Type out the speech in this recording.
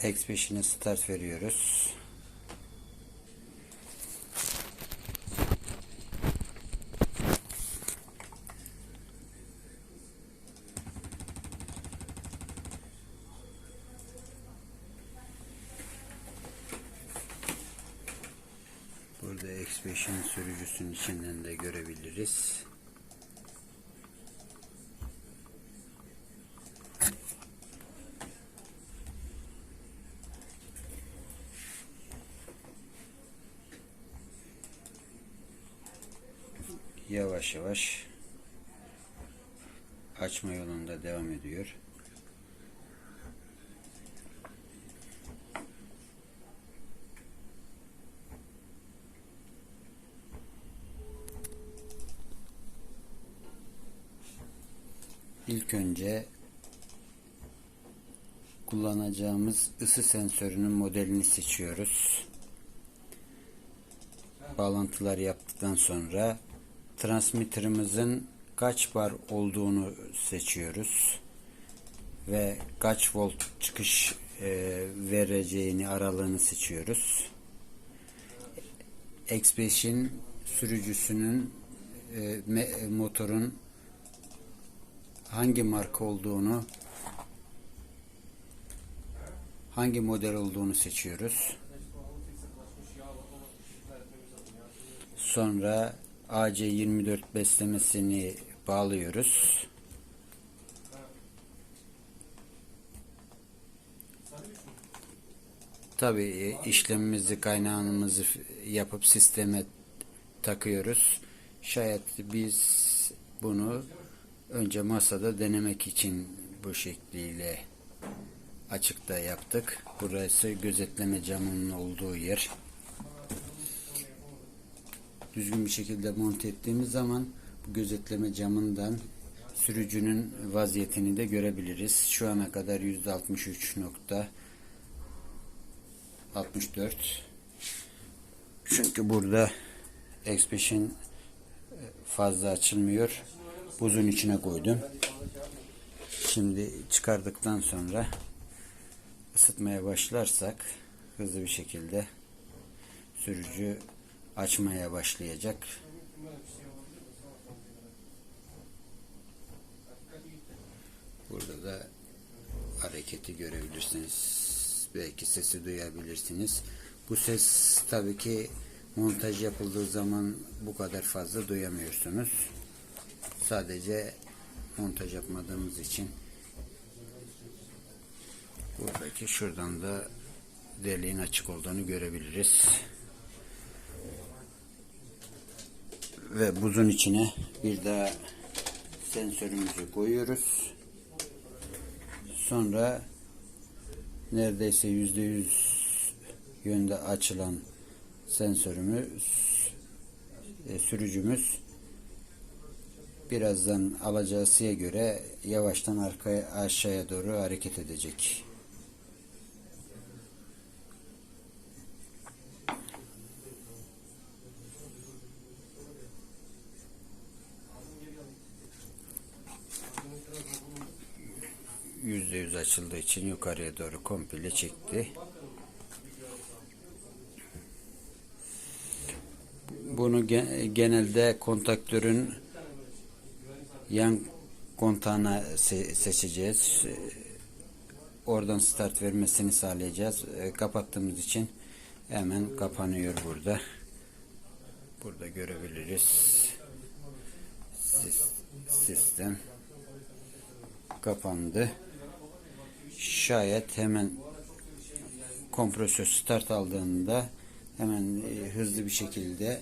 X5'ine start veriyoruz. Burada X5'in sürücüsünün içinden de görebiliriz. Yavaş yavaş açma yolunda devam ediyor. İlk önce kullanacağımız ısı sensörünün modelini seçiyoruz. Bağlantılar yaptıktan sonra transmitterımızın kaç bar olduğunu seçiyoruz ve kaç volt çıkış e, vereceğini aralığını seçiyoruz. X5'in sürücüsünün e, motorun hangi marka olduğunu hangi model olduğunu seçiyoruz. Sonra AC24 beslemesini bağlıyoruz. Tabii işlemimizi kaynağımızı yapıp sisteme takıyoruz. Şayet biz bunu önce masada denemek için bu şekliyle açıkta yaptık. Burası gözetleme camının olduğu yer. Düzgün bir şekilde monte ettiğimiz zaman bu gözetleme camından sürücünün vaziyetini de görebiliriz. Şu ana kadar %63.64 Çünkü burada X5'in fazla açılmıyor. Buzun içine koydum. Şimdi çıkardıktan sonra ısıtmaya başlarsak hızlı bir şekilde sürücü açmaya başlayacak. Burada da hareketi görebilirsiniz. Belki sesi duyabilirsiniz. Bu ses tabii ki montaj yapıldığı zaman bu kadar fazla duyamıyorsunuz. Sadece montaj yapmadığımız için buradaki şuradan da deliğin açık olduğunu görebiliriz. Ve buzun içine bir daha sensörümüzü koyuyoruz. Sonra neredeyse yüzde yüz yönde açılan sensörümüz e, sürücümüz birazdan alacağı göre yavaştan arkaya aşağıya doğru hareket edecek. yüzde yüz açıldığı için yukarıya doğru komple çekti. Bunu ge- genelde kontaktörün yan kontağına se- seçeceğiz. Oradan start vermesini sağlayacağız. Ee, Kapattığımız için hemen kapanıyor burada. Burada görebiliriz. Sis- Sistem kapandı. Şayet hemen kompresör start aldığında hemen e, hızlı bir şekilde